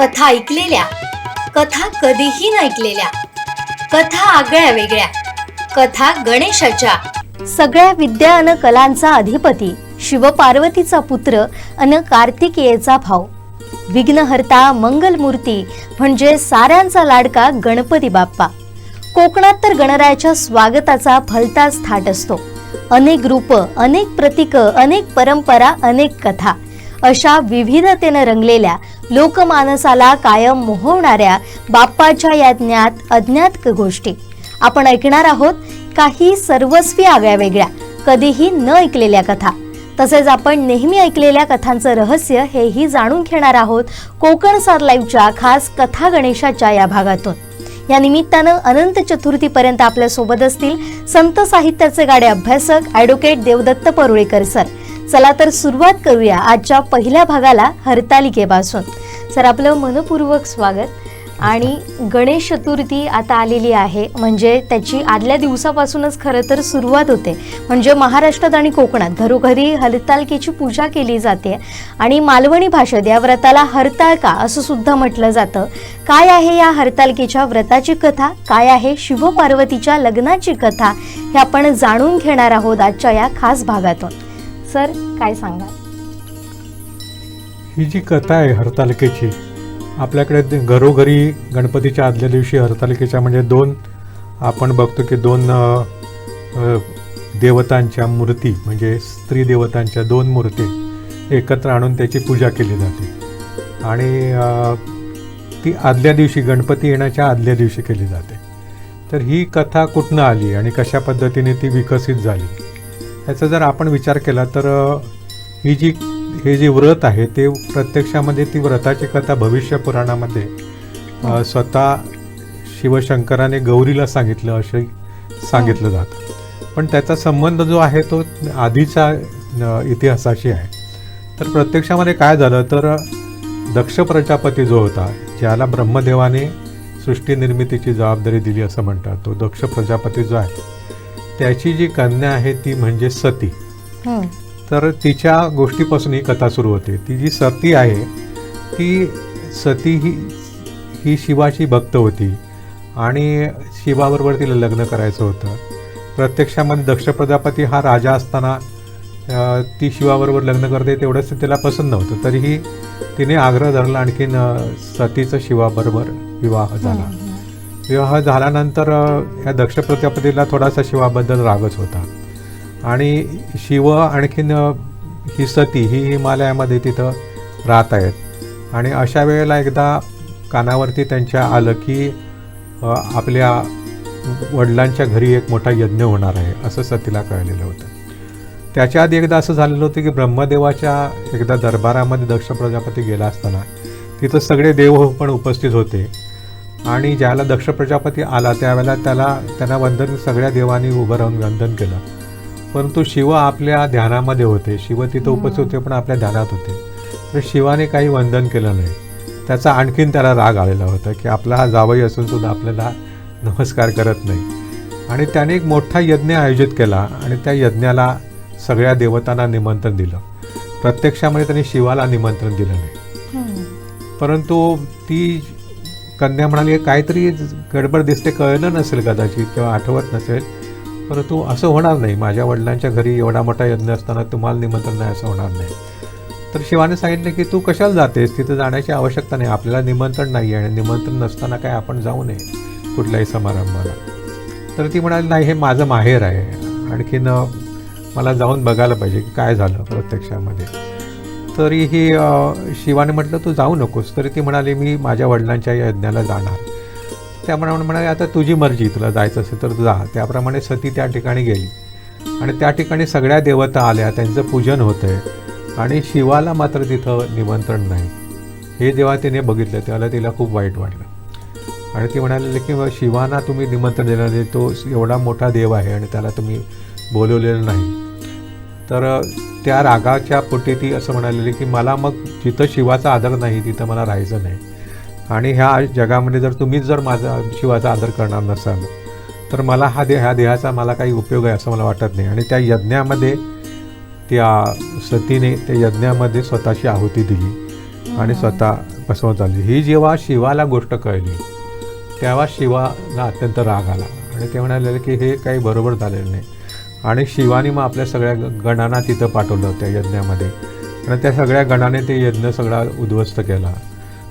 कथा ऐकलेल्या कथा कधीही न ऐकलेल्या कथा आगळ्या वेगळ्या कथा गणेशाच्या. सगळ्या विद्या अन कलांचा अधिपती शिवपार्वतीचा पुत्र अन कार्तिकेयचा भाऊ. विघ्नहर्ता मंगलमूर्ती म्हणजे साऱ्यांचा लाडका गणपती बाप्पा. कोकणात तर गणरायाच्या स्वागताचा भलताच थाट असतो. अनेक रूप अनेक प्रतीक अनेक परंपरा अनेक कथा अशा विविधतेनं रंगलेल्या लोकमानसाला कायम मोहवणाऱ्या बाप्पाच्या या ज्ञात अज्ञात गोष्टी. आपण ऐकणार आहोत काही सर्वस्वी आगळ्या वेगळ्या कधीही न ऐकलेल्या कथा. तसेच आपण नेहमी ऐकलेल्या कथांचं रहस्य हेही जाणून घेणार आहोत कोकण सार लाईव्हच्या खास कथा गणेशाच्या या भागातून. या निमित्तानं अनंत चतुर्थीपर्यंत आपल्यासोबत असतील संत साहित्याचे गाडे अभ्यासक ॲडव्होकेट देवदत्त परुळेकर सर. चला तर सुरुवात करूया आजच्या पहिल्या भागाला हरतालिकेपासून. सर आपलं मनपूर्वक स्वागत. आणि गणेश चतुर्थी आता आलेली आहे. म्हणजे त्याची आदल्या दिवसापासूनच खरं तर सुरुवात होते. म्हणजे महाराष्ट्रात आणि कोकणात घरोघरी हरतालिकेची पूजा केली जाते. आणि मालवणी भाषेत या व्रताला हरताळका असं सुद्धा म्हटलं जातं. काय आहे या हरतालिकेच्या व्रताची कथा? काय आहे शिवपार्वतीच्या लग्नाची कथा? हे आपण जाणून घेणार आहोत आजच्या या खास भागातून. सर काय सांगाल ही जी कथा आहे हरतालिकेची आपल्याकडे ते घरोघरी गणपतीच्या आदल्या दिवशी हरतालिकेच्या म्हणजे दोन आपण बघतो की दोन अ, अ, देवतांच्या मूर्ती म्हणजे स्त्री देवतांच्या दोन मूर्ती एकत्र आणून त्याची पूजा केली जाते. आणि अ, ती आदल्या दिवशी गणपती येण्याच्या आदल्या दिवशी केली जाते. तर ही कथा कुठनं आली आणि कशा पद्धतीने ती विकसित झाली? ह्याचा जर आपण विचार केला तर ही जी हे जे व्रत आहे ते प्रत्यक्षामध्ये ती व्रताची कथा भविष्य पुराणामध्ये अ, स्वतः शिवशंकराने गौरीला सांगितलं असे सांगितलं जातं. पण त्याचा संबंध जो आहे तो आधीच्या अ, इतिहासाशी आहे. तर प्रत्यक्षामध्ये काय झालं तर दक्ष प्रजापती जो होता ज्याला ब्रह्मदेवाने सृष्टी निर्मितीची जबाबदारी दिली असं म्हणतात तो दक्ष प्रजापती जो आहे त्याची जी कन्या आहे ती म्हणजे सती. तर तिच्या गोष्टीपासून ही कथा सुरू होते. ती जी सती आहे ती सती ही ही शिवाची भक्त होती. आणि शिवाबरोबर तिला लग्न करायचं होतं. प्रत्यक्षामध्ये दक्ष प्रजापती हा राजा असताना ती शिवाबरोबर लग्न करते तेवढंच तिला पसंत नव्हतं. तरीही तिने आग्रह धरला आणखीन सतीचा शिवाबरोबर विवाह झाला. विवाह झाल्यानंतर या दक्ष प्रजापतीला थोडासा शिवाबद्दल रागच होता. आणि शिव आणखीन ही सती ही हिमालयामध्ये तिथं राहत आहेत. आणि अशा वेळेला एकदा कानावरती त्यांच्या आलं की आपल्या वडिलांच्या घरी एक मोठा यज्ञ होणार आहे असं सतीला कळलेलं होतं. त्याच्या आधी एकदा असं झालेलं होतं की ब्रह्मदेवाच्या एकदा दरबारामध्ये दक्ष प्रजापती गेला असताना तिथं सगळे देव पण उपस्थित होते. आणि ज्याला दक्ष प्रजापती आला त्यावेळेला त्याला त्यांना वंदन सगळ्या देवांनी उभं राहून वंदन केलं. परंतु शिव आपल्या ध्यानामध्ये होते. शिव तिथं उपस्थित होते पण आपल्या ध्यानात होते. तर शिवाने काही वंदन केलं नाही. त्याचा आणखीन त्याला राग आलेला होता की आपला हा जावई असून सुद्धा आपल्याला नमस्कार करत नाही. आणि त्याने एक मोठा यज्ञ आयोजित केला आणि त्या यज्ञाला सगळ्या देवतांना निमंत्रण दिलं. प्रत्यक्षामध्ये त्यांनी शिवाला निमंत्रण दिलं नाही. परंतु ती कन्या म्हणाली काहीतरी गडबड दिसते कळलं नसेल कदाचित किंवा आठवत नसेल परंतु असं होणार नाही. माझ्या वडिलांच्या घरी एवढा मोठा यज्ञ असताना तुम्हाला निमंत्रण नाही असं होणार नाही. तर शिवाने सांगितलं की तू कशाला जातेस? तिथं जाण्याची आवश्यकता नाही. आपल्याला निमंत्रण नाही आहे आणि निमंत्रण नसताना काय आपण जाऊ नये कुठल्याही समारंभाला. तर ती म्हणाली नाही हे माझं माहेर आहे. आणखीन मला जाऊन बघायला पाहिजे की काय झालं प्रत्यक्षामध्ये. तरीही शिवाने म्हटलं तू जाऊ नकोस. तरी ती म्हणाली मी माझ्या वडिलांच्या या यज्ञाला जाणार. त्याप्रमाणे म्हणाले आता तुझी मर्जी तुला जायचं असेल तर जा. त्याप्रमाणे सती त्या ठिकाणी गेली. आणि त्या ठिकाणी सगळ्या देवता आल्या त्यांचं पूजन होतं आहे आणि शिवाला मात्र तिथं निमंत्रण नाही. हे जेव्हा तिने बघितलं त्याला तिला खूप वाईट वाटलं. आणि ती म्हणाली की शिवाना तुम्ही निमंत्रण दिलं नाही तो एवढा मोठा देव आहे आणि त्याला तुम्ही बोलवलेलं नाही. तर त्या रागाच्या पोटी ती असं म्हणालेली की मला मग जिथं शिवाचा आदर नाही तिथं मला राहायचं नाही. आणि ह्या जगामध्ये जर तुम्हीच जर माझा शिवाचा आदर करणार नसाल तर मला हा दे ह्या देहाचा मला काही उपयोग आहे असं मला वाटत नाही. आणि त्या यज्ञामध्ये त्या सतीने त्या यज्ञामध्ये स्वतःची आहुती दिली आणि स्वतः बसवत झाली ही जेव्हा शिवाला गोष्ट कळली तेव्हा शिवाला अत्यंत राग आला. आणि ते म्हणाले की हे काही बरोबर झालेलं नाही. आणि शिवाने मग आपल्या सगळ्या ग- गणांना तिथं पाठवलं त्या यज्ञामध्ये. आणि त्या सगळ्या गणाने ते यज्ञ सगळा उद्ध्वस्त केला.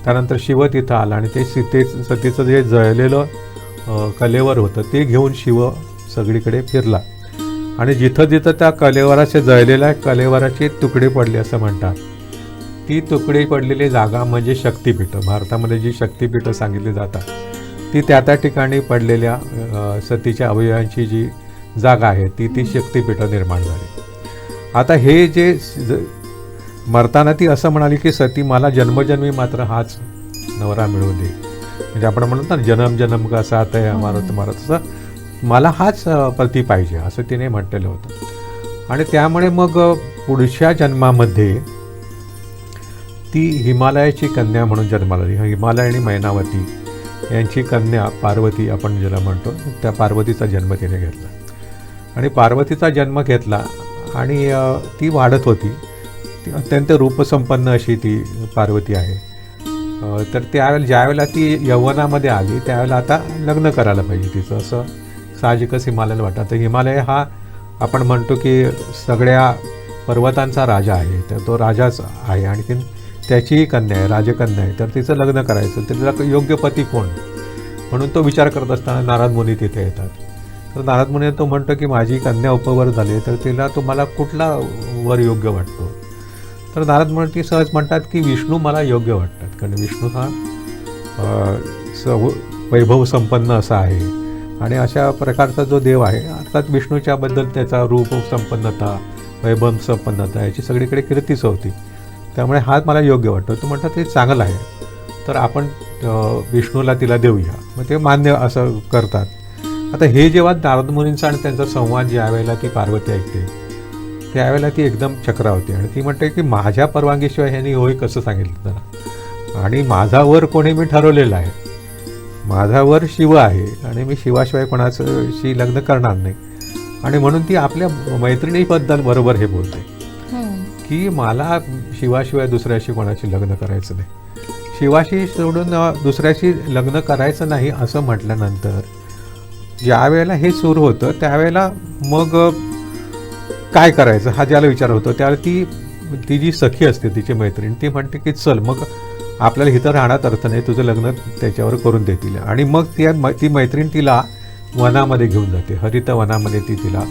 त्यानंतर शिव तिथं आला आणि ते सीते सतीचं जे जळलेलं कलेवर होतं ते घेऊन शिव सगळीकडे फिरला. आणि जिथं जिथं त्या कलेवराचे जळलेल्या कलेवराचे तुकडे पडले असं म्हणतात. ती तुकडे पडलेली जागा म्हणजे शक्तीपीठं. भारतामध्ये जी शक्तिपीठं सांगितली जातात ती त्या त्या ठिकाणी पडलेल्या सतीच्या अवयवांची जी जागा आहे ती ती शक्तिपीठं निर्माण झाली. आता हे जे ज- मरताना ती असं म्हणाली की सती मला जन्मजन्मी मात्र हाच नवरा मिळू दे. म्हणजे आपण म्हणतो ना जन्म जन्म का साथ आहे हमारा मारत तसं मला हाच अ, पती पाहिजे असं तिने म्हटलेलं होतं. आणि त्यामुळे मग पुढच्या जन्मामध्ये ती हिमालयाची कन्या म्हणून जन्माला आली. हिमालय आणि मैनावती यांची कन्या पार्वती आपण ज्याला म्हणतो त्या पार्वतीचा जन्म तिने घेतला. आणि पार्वतीचा जन्म घेतला आणि ती वाढत होती. ती अत्यंत रूपसंपन्न अशी ती पार्वती आहे. तर त्यावेळेला ज्यावेळेला ती यवनामध्ये आली त्यावेळेला आता लग्न करायला पाहिजे तिचं. असं साहजिकच हिमालयाला वाटतं. तर हिमालय हा आपण म्हणतो की सगळ्या पर्वतांचा राजा आहे. तर तो राजाच आहे आणखीन त्याचीही कन्या आहे राजकन्या आहे. तर तिचं लग्न करायचं. तर तिला योग्य पती कोण? म्हणून तो विचार करत असताना नारायण मुनी तिथे येतात. तर नारद मुनी तो म्हणतो की माझी कन्या उपवर झाली तर तिला तुम्हाला कुठला वर योग्य वाटतो? तर नारद मुनी सहज म्हणतात की विष्णू मला योग्य वाटतात. कारण विष्णू हा स वैभव संपन्न असा आहे. आणि अशा प्रकारचा जो देव आहे अर्थात विष्णूच्याबद्दल त्याचा रूप संपन्नता वैभव संपन्नता याची सगळीकडे कीर्तीच होती. त्यामुळे हाच मला योग्य वाटतो. तो म्हणतात ते चांगलं आहे. तर आपण विष्णूला तिला देऊया. मग ते मान्य असं करतात. आता हे जेव्हा नारद मुनींचा आणि त्यांचा संवाद ज्या वेळेला ती पार्वती ऐकते त्यावेळेला ती एकदम चक्रावते. आणि ती म्हणते की माझ्या परवानगीशिवाय ह्यांनी होय कसं सांगितलं जरा आणि माझा वर कोणी मी ठरवलेला आहे. माझा वर शिव आहे आणि मी शिवाशिवाय कोणाचं शी लग्न करणार नाही. आणि म्हणून ती आपल्या मैत्रिणीबद्दल बरोबर हे बोलते. की मला शिवाशिवाय दुसऱ्याशी कोणाशी लग्न करायचं नाही. शिवाशी सोडून दुसऱ्याशी लग्न करायचं नाही असं म्हटल्यानंतर ज्या वेळेला हे सुरू होतं त्यावेळेला मग काय करायचं? हा ज्याला विचार होतो त्यावेळेला ती ती जी सखी असते तिची मैत्रीण ती म्हणते की चल मग आपल्याला इथं राहण्यात अर्थ नाही तुझं लग्न त्याच्यावर करून देतील आणि मग त्या ती मैत्रीण तिला वनामध्ये घेऊन जाते हरित वनामध्ये ती तिला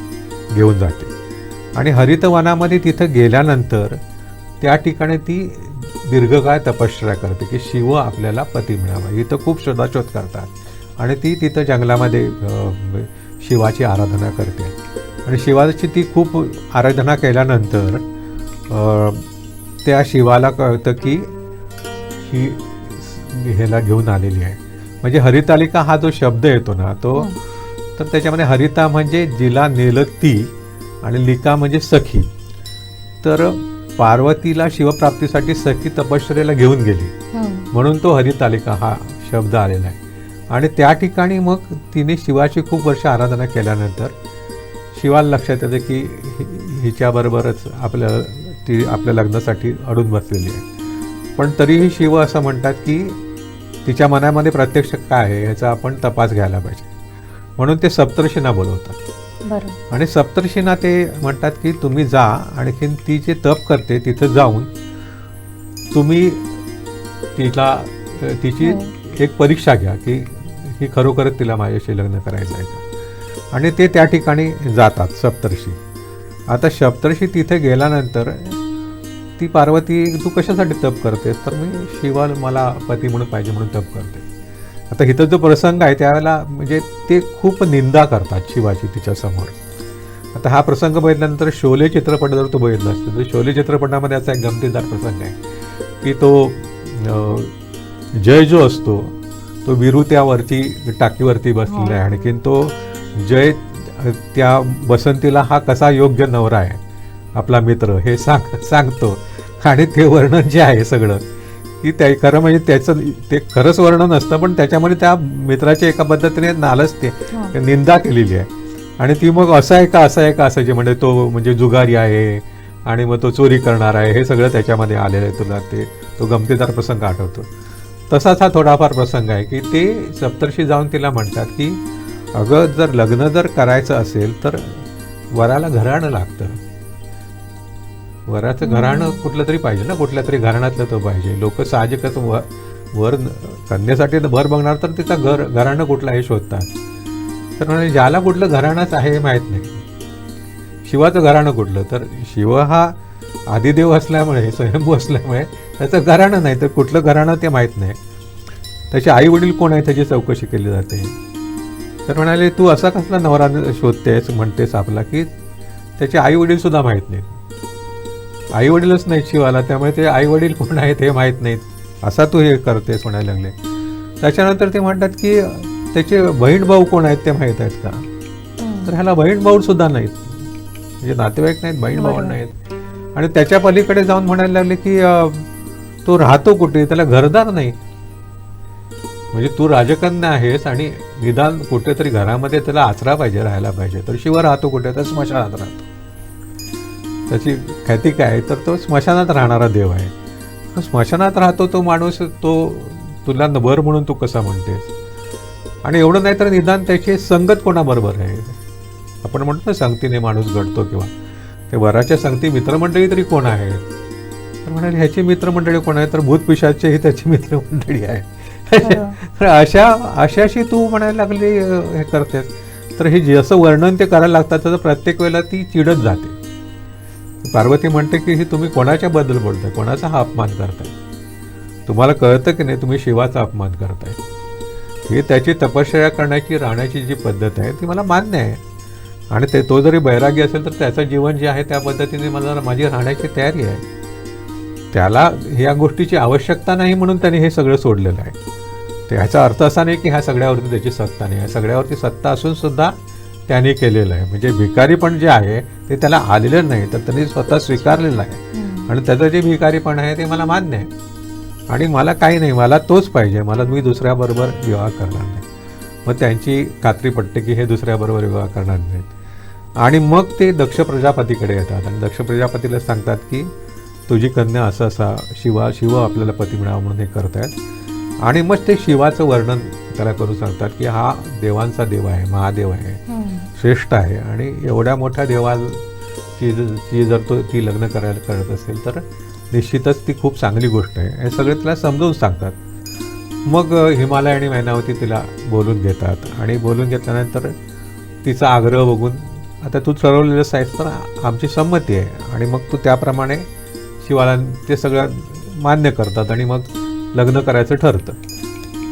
घेऊन जाते. आणि हरित वनामध्ये तिथं गेल्यानंतर त्या ठिकाणी ती दीर्घकाळ तपश्चर्या करते की शिव आपल्याला पती मिळावा. इथं खूप शोधाशोध करतात. आणि ती तिथं जंगलामध्ये शिवाची आराधना करते. आणि शिवाची ती खूप आराधना केल्यानंतर त्या शिवाला कळतं की ही ह्याला घेऊन आलेली आहे. म्हणजे हरितालिका हा जो शब्द येतो ना तो तर त्याच्यामध्ये हरिता म्हणजे जिला नेलं ती आणि लिका म्हणजे सखी. तर पार्वतीला शिवप्राप्तीसाठी सखी तपश्चर्याला घेऊन गेली. हम्म. म्हणून तो हरितालिका हा शब्द आलेला आहे. आणि त्या ठिकाणी मग तिने शिवाची खूप वर्ष आराधना केल्यानंतर शिवाला लक्षात येतं की हिच्याबरोबरच आपल्या ती आपल्या लग्नासाठी अडून बसलेली आहे. पण तरीही शिव असं म्हणतात की तिच्या मनामध्ये प्रत्यक्ष काय आहे याचा आपण तपास घ्यायला पाहिजे. म्हणून ते सप्तर्षींना बोलवतात. आणि सप्तर्षींना ते म्हणतात की तुम्ही जा आणखीन ती जे तप करते तिथं जाऊन तुम्ही तिला तिची हो. एक परीक्षा घ्या की ही खरोखरच तिला माझ्याशी लग्न करायचं आहे का आणि ते त्या ठिकाणी जातात सप्तर्षी. आता सप्तर्षी तिथे गेल्यानंतर ती पार्वती तू कशासाठी तप करतेस? तर मी शिवाल मला पती म्हणून पाहिजे म्हणून तप करते. आता इथं जो प्रसंग आहे त्यावेळेला म्हणजे ते खूप निंदा करतात शिवाची तिच्यासमोर आता हा प्रसंग बघितल्यानंतर शोले चित्रपट जर तो बघितला असतो तर शोले चित्रपटामध्ये असा एक गमतीदार प्रसंग आहे की तो जय जो असतो तो विरू त्यावरती टाकीवरती बसलेला आहे. आणखीन तो जय त्या बसंतीला हा कसा योग्य नवरा आहे? आपला मित्र हे सांग सांगतो. आणि ते वर्णन जे आहे सगळं की त्या खरं म्हणजे त्याचं ते खरंच वर्णन असतं पण त्याच्यामध्ये त्या मित्राच्या एका पद्धतीने नालच ते हा. निंदा केलेली आहे. आणि ती मग असं आहे का असं आहे का असं जे म्हणजे तो म्हणजे जुगारी आहे आणि मग तो चोरी करणार आहे हे सगळं त्याच्यामध्ये आलेलं आहे तुला ते तो गमतीदार प्रसंग आठवतो. तसाच हा थोडाफार प्रसंग आहे की ते सप्तर्षी जाऊन तिला म्हणतात की अगं जर लग्न जर करायचं असेल तर वराला घराणं लागतं. वराचं घराणं कुठलं तरी पाहिजे ना कुठल्या तरी घराण्यातलं तो पाहिजे. लोक साहजिकच व वर कन्यासाठी तर भर बघणार तर तिचा घर घराणं कुठलं आहे शोधतात. तर म्हणजे ज्याला कुठलं घराणंच आहे हे माहीत नाही. शिवाचं घराणं कुठलं? तर शिव हा आदिदेव असल्यामुळे स्वयंभू असल्यामुळे त्याचं घराणं नाही तर कुठलं घराणं ते माहीत नाही. त्याचे आई वडील कोण आहे त्याची चौकशी केली जाते. तर म्हणाले तू असा कसला नवरा शोधतेस म्हणतेस आपला की त्याचे आई वडील सुद्धा माहीत नाहीत? आई वडीलच नाहीत शिवाला त्यामुळे ते आई वडील कोण आहेत हे माहीत नाहीत. असा तू हे करतेस म्हणायला लागले. त्याच्यानंतर ते म्हणतात की त्याचे बहीण भाऊ कोण आहेत ते माहीत आहेत का? तर ह्याला बहीण भाऊ सुद्धा नाहीत. म्हणजे नातेवाईक नाहीत बहीण भाऊ. नाहीत. आणि त्याच्या पलीकडे जाऊन म्हणायला लागले की तो राहतो कुठे? त्याला घरदार नाही. म्हणजे तू राजकन्या आहेस आणि निदान कुठेतरी घरामध्ये त्याला आचरा पाहिजे राहायला पाहिजे. तर शिव राहतो कुठे? तर स्मशानात राहतो. त्याची ख्याती काय? आहे? तर तो स्मशानात राहणारा देव आहे. स्मशानात राहतो तो माणूस तो तुला वर म्हणून तू कसा म्हणतेस? आणि एवढं नाही तर निदान त्याची संगत कोणाबरोबर आहे? आपण म्हणतो ना संगतीने माणूस घडतो किंवा ते वराच्या संगती मित्रमंडळी तरी कोण आहे? तर म्हणाले ह्याची मित्रमंडळी कोण आहे? तर भूतपिशाचेही त्याची मित्रमंडळी आहे. तर अशा अशाशी तू म्हणायला लागली हे करतेस. तर हे जसं वर्णन ते करायला लागतात तर प्रत्येक वेळेला ती चिडत जाते. पार्वती म्हणते की हे तुम्ही कोणाच्या बद्दल बोलताय? कोणाचा हा अपमान करताय? तुम्हाला कळतं की नाही तुम्ही शिवाचा अपमान करताय. ही त्याची तपश्चर्या करण्याची राहण्याची जी पद्धत आहे ती मला मान्य आहे. आणि ते तो जरी बैरागी असेल तर त्याचं जीवन जे आहे त्या पद्धतीने मला माझी राहण्याची तयारी आहे. त्याला ह्या गोष्टीची आवश्यकता नाही म्हणून त्याने हे सगळं सोडलेलं आहे. त्याचा अर्थ असा नाही की ह्या सगळ्यावरती त्याची सत्ता नाही. आहे सगळ्यावरती सत्ता असून सुद्धा त्याने केलेलं आहे. म्हणजे भिकारी पण जे आहे ते त्याला आलेलं नाही. तर त्यांनी स्वतः स्वीकारलेलं आहे. आणि त्याचं जे भिकारीपण आहे ते मला मान्य आहे. आणि मला काही नाही. मला तोच पाहिजे. मला मी दुसऱ्याबरोबर विवाह करणार नाही. मग त्यांची खात्री पटते की हे दुसऱ्याबरोबर विवाह करणार नाहीत. आणि मग ते दक्ष प्रजापतीकडे येतात. आणि दक्ष प्रजापतीला सांगतात की तुझी कन्या असं असा शिवा शिव आपल्याला पती मिळावा म्हणून हे करतायत. आणि मग ते शिवाचं वर्णन त्याला करून सांगतात की हा देवांचा देव आहे महादेव आहे श्रेष्ठ आहे. आणि एवढ्या मोठ्या देवाची ची जर तो ती लग्न करायला करत असेल तर निश्चितच ती खूप चांगली गोष्ट आहे. हे सगळे तिला समजावून सांगतात. मग हिमालय आणि मैनावती तिला बोलून घेतात. आणि बोलून घेतल्यानंतर तिचा आग्रह बघून आता तू ठरवलेलंच आहेस तर आमची संमती आहे. आणि मग तू त्याप्रमाणे शिवाला ते सगळं मान्य करतात आणि मग लग्न करायचं ठरतं.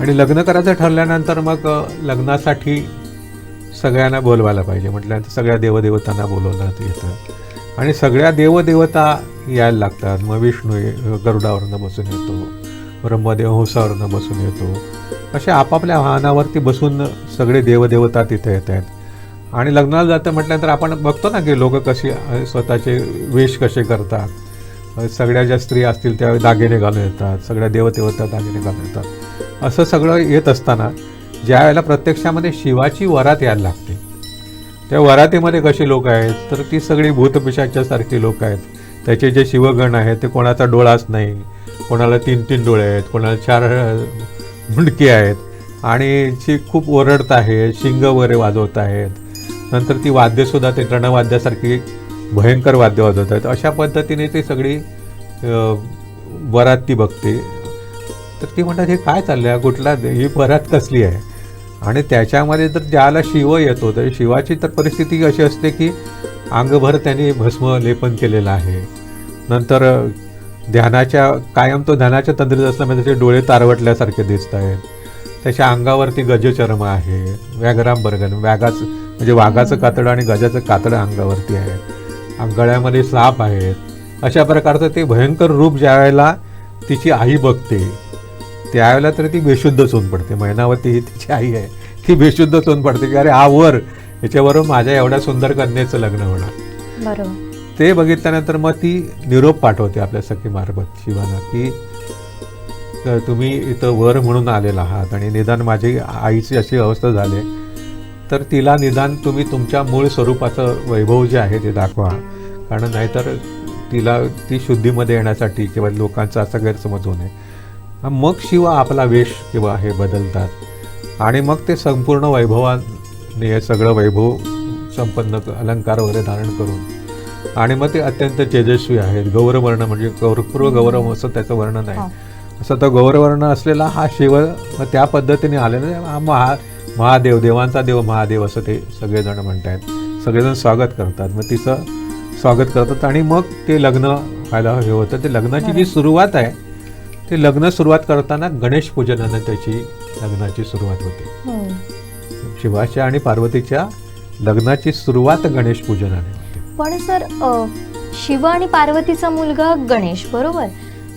आणि लग्न करायचं ठरल्यानंतर मग लग्नासाठी सगळ्यांना बोलवायला पाहिजे. म्हटल्यानंतर सगळ्या देवदेवतांना बोलवण्यात येतं. आणि सगळ्या देवदेवता यायला लागतात. मग विष्णू गरुडावरनं बसून येतो. ब्रह्मदेव हंसावरनं बसून येतो. असे आपापल्या वाहनावरती बसून सगळे देवदेवता तिथे येत आहेत आणि लग्नाला जातं म्हटल्यानंतर आपण बघतो ना की लोक कशी स्वतःचे वेश कसे करतात. सगळ्या ज्या स्त्री असतील त्या दागिने घालून येतात सगळ्या देवदेवता दागिने घालून येतात. असं सगळं येत असताना ज्या वेळेला प्रत्यक्षामध्ये शिवाची वरात यायला लागते त्या वरातीमध्ये कशी लोक आहेत? तर ती सगळी भूतपिशाच्यासारखी लोक आहेत. त्याचे जे शिवगण आहेत ते कोणाचा डोळाच नाही. कोणाला तीन तीन डोळे आहेत कोणाला चार अ, मुंडकी आहेत. आणि जी खूप ओरडत आहे शिंग वगैरे वाजवत आहेत. नंतर ती वाद्यसुद्धा ते रणवाद्यासारखी भयंकर वाद्य वाजवत आहेत. अशा पद्धतीने ती सगळी वरात ती बघते. तर ती म्हणतात हे काय चाललं आहे कुठला? ही वरात कसली आहे? आणि त्याच्यामध्ये तर ज्याला शिव येतो तर शिवाची तर परिस्थिती अशी असते की अंगभर त्यांनी भस्म लेपन केलेलं आहे. नंतर ध्यानाच्या कायम तो ध्यानाच्या तंद्रीत असल्यामुळे त्याचे डोळे तारवटल्यासारखे दिसत आहेत त्याच्या अंगावरती गजचर्म आहे. व्याघ्रांबर्गन व्यागाचं म्हणजे वाघाचं कातडं आणि गजाचं कातडं अंगावरती आहे. अंगाळ्यामध्ये साप आहेत अशा प्रकारचं ते भयंकर रूप ज्या वेळेला तिची आई बघते त्यावेळेला तर ती बेशुद्धच होऊन पडते. मैनावती ही तिची आई आहे. ती बेशुद्धच होऊन पडते. की अरे हा वर याच्याबरोबर माझ्या एवढ्या सुंदर कन्येचं लग्न होणार. ते बघितल्यानंतर मग ती निरोप पाठवते आपल्या सखी मार्फत शिवाला की "तर तुम्ही इथं वर म्हणून आलेला आहात आणि निदान माझी आईची अशी अवस्था झाली तर तिला निदान तुम्ही तुमच्या मूळ स्वरूपाचं वैभव जे आहे ते दाखवा. कारण नाहीतर तिला ती शुद्धीमध्ये येण्यासाठी किंवा लोकांचा असा गैरसमज होऊ नये. मग शिव आपला वेश किंवा हे बदलतात. आणि मग ते संपूर्ण वैभवाने हे सगळं वैभव संपन्न अलंकार वगैरे धारण करून. आणि मग ते अत्यंत तेजस्वी आहेत. गौरवर्ण म्हणजे गौरपूर्व गौरव असं त्याचं वर्णन आहे. हा. असं तो गौरवर्ण असलेला हा शिव मग त्या पद्धतीने आलेला. हा महा महादेव देवांचा देव महादेव असं ते सगळेजण म्हणतात सगळेजण स्वागत करतात. मग तिचं स्वागत करतात आणि मग ते लग्न व्हायला हे होतं. ते लग्नाची जी सुरुवात आहे ते लग्न सुरुवात करताना गणेश पूजनानं त्याची लग्नाची सुरुवात होते. हम्म. शिवाच्या आणि पार्वतीच्या लग्नाची सुरुवात गणेश पूजनाने होते. पण सर शिव आणि पार्वतीचा मुलगा गणेश बरोबर?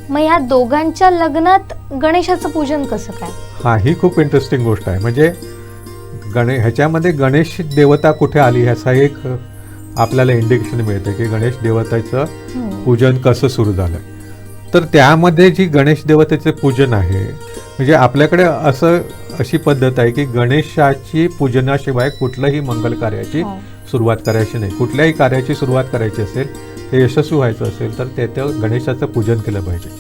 मग या दोघांच्या लग्नात गणेशाचं पूजन कसं काय? हा ही खूप इंटरेस्टिंग गोष्ट आहे. म्हणजे गणे ह्याच्यामध्ये गणेश देवता कुठे आली ह्याचा एक आपल्याला इंडिकेशन मिळतं की गणेश देवताचं हम्म. पूजन कसं सुरू झालं तर त्यामध्ये जी गणेश देवतेचे पूजन आहे म्हणजे आपल्याकडे असं अशी पद्धत आहे की गणेशाची पूजनाशिवाय कुठल्याही मंगल कार्याची हो. सुरुवात करायची नाही कुठल्याही कार्याची सुरुवात करायची असेल ते यशस्वी व्हायचं असेल तर तेथं गणेशाचं पूजन केलं पाहिजे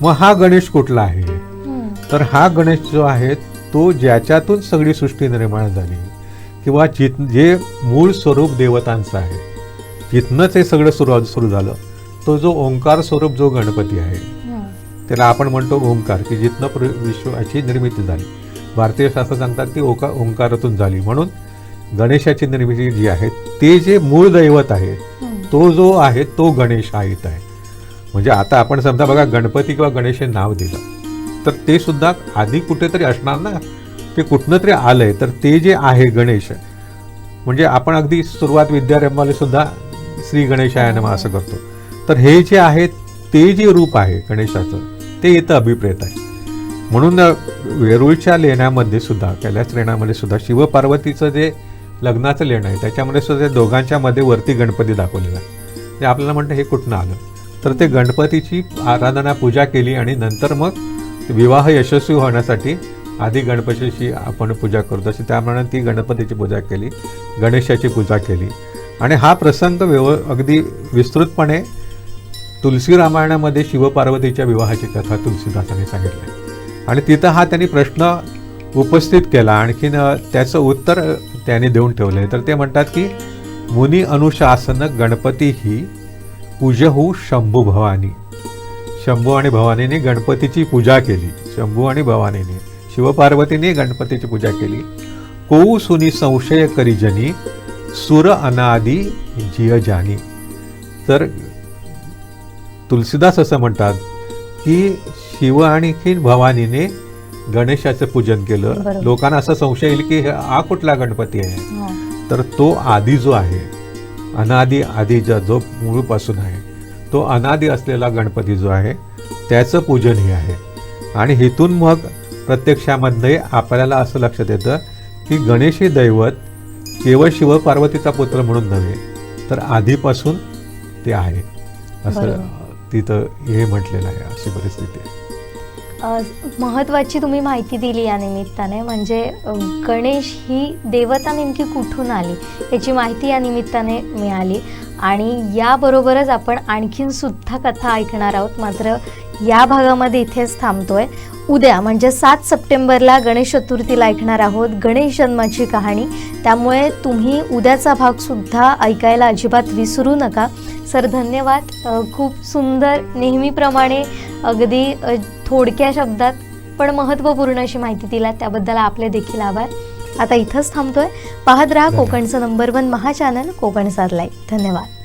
मग हा गणेश कुठला आहे. तर हा गणेश जो आहे तो ज्याच्यातून सगळी सृष्टी निर्माण झाली किंवा जित जे मूळ स्वरूप देवतांचं आहे जिथनंच हे सगळं सुरू सुरू झालं तो जो ओंकार स्वरूप जो गणपती आहे. त्याला आपण म्हणतो ओंकार की जिथनं प्र- विश्वाची निर्मिती झाली भारतीय शास्त्र सांगतात की ओका ओंकारातून झाली म्हणून गणेशाची निर्मिती जी आहे ते जे मूळ दैवत आहे. तो जो आहे तो गणेश इथं आहे म्हणजे आता आपण समजा बघा गणपती किंवा गणेश हे नाव दिलं तर ते सुद्धा आधी कुठेतरी असणार ना? ते कुठनं तरी आलंय. तर ते जे आहे गणेश म्हणजे आपण अगदी सुरुवात विद्यारंभाला सुद्धा श्री गणेशाय असं करतो. तर हे जे आहे ते जे रूप आहे गणेशाचं ते इथं अभिप्रेत आहे. म्हणून वेरूळच्या लेण्यामध्ये सुद्धा कैलास लेण्यामध्ये सुद्धा शिवपार्वतीचं जे लग्नाचं लेणं आहे त्याच्यामध्ये सुद्धा ते दोघांच्या मध्ये वरती गणपती दाखवलेला आहे. ते आपल्याला म्हणतं हे कुठनं आलं? तर ते गणपतीची आराधना पूजा केली आणि नंतर मग विवाह यशस्वी होण्यासाठी आधी गणपतीची आपण पूजा करतो. अशी त्याप्रमाणे ती गणपतीची पूजा केली गणेशाची पूजा केली. आणि हा प्रसंग व्यव अगदी विस्तृतपणे तुलसी रामायणामध्ये शिवपार्वतीच्या विवाहाची कथा तुलसीदासाने सांगितली. आणि तिथं हा त्यांनी प्रश्न उपस्थित केला. आणखीन त्याचं उत्तर त्यांनी त्याने देऊन ठेवलं तर ते म्हणतात की मुनी अनुशासन गणपती ही पूजहू शंभू भवानी शंभू आणि भवानीने गणपतीची पूजा केली. शंभू आणि भवानीने शिवपार्वतीने गणपतीची पूजा केली. कोऊ सुनी संशय करी जनी सुर अनादी जिय जानी. तर तुलसीदास असं म्हणतात की शिव आणखी भवानीने गणेशाचं पूजन केलं. लोकांना असा संशय येईल की हे- हा कुठला गणपती आहे? हो. तर तो आधी जो आहे अनादी आधीचा जो मूळपासून आहे तो अनादी असलेला गणपती जो आहे त्याचं पूजन हे आहे. आणि हेतून मग प्रत्यक्षामध्ये आपल्याला असं लक्षात येतं की गणेश हे दैवत केवळ शिव पार्वतीचा पुत्र म्हणून नव्हे तर आधीपासून ते आहे. असं. तिथं हे म्हटलेलं आहे अशी परिस्थिती आहे. महत्त्वाची तुम्ही माहिती दिली या निमित्ताने म्हणजे गणेश ही देवता नेमकी कुठून आली याची माहिती या निमित्ताने मिळाली. आणि याबरोबरच आपण आणखीन सुद्धा कथा ऐकणार आहोत. मात्र या भागामध्ये इथेच थांबतोय. उद्या म्हणजे सात सप्टेंबरला गणेश चतुर्थीला ऐकणार आहोत गणेश जन्माची कहाणी. त्यामुळे तुम्ही उद्याचा भाग सुद्धा ऐकायला अजिबात विसरू नका. सर धन्यवाद. खूप सुंदर नेहमीप्रमाणे अगदी थोडक्या शब्दात पण महत्त्वपूर्ण अशी माहिती दिला त्याबद्दल आपले देखील आभार. आता इथंच थांबतोय. पाहत राहा. कोकणचं नंबर वन महा चॅनल कोकण साधलाय धन्यवाद.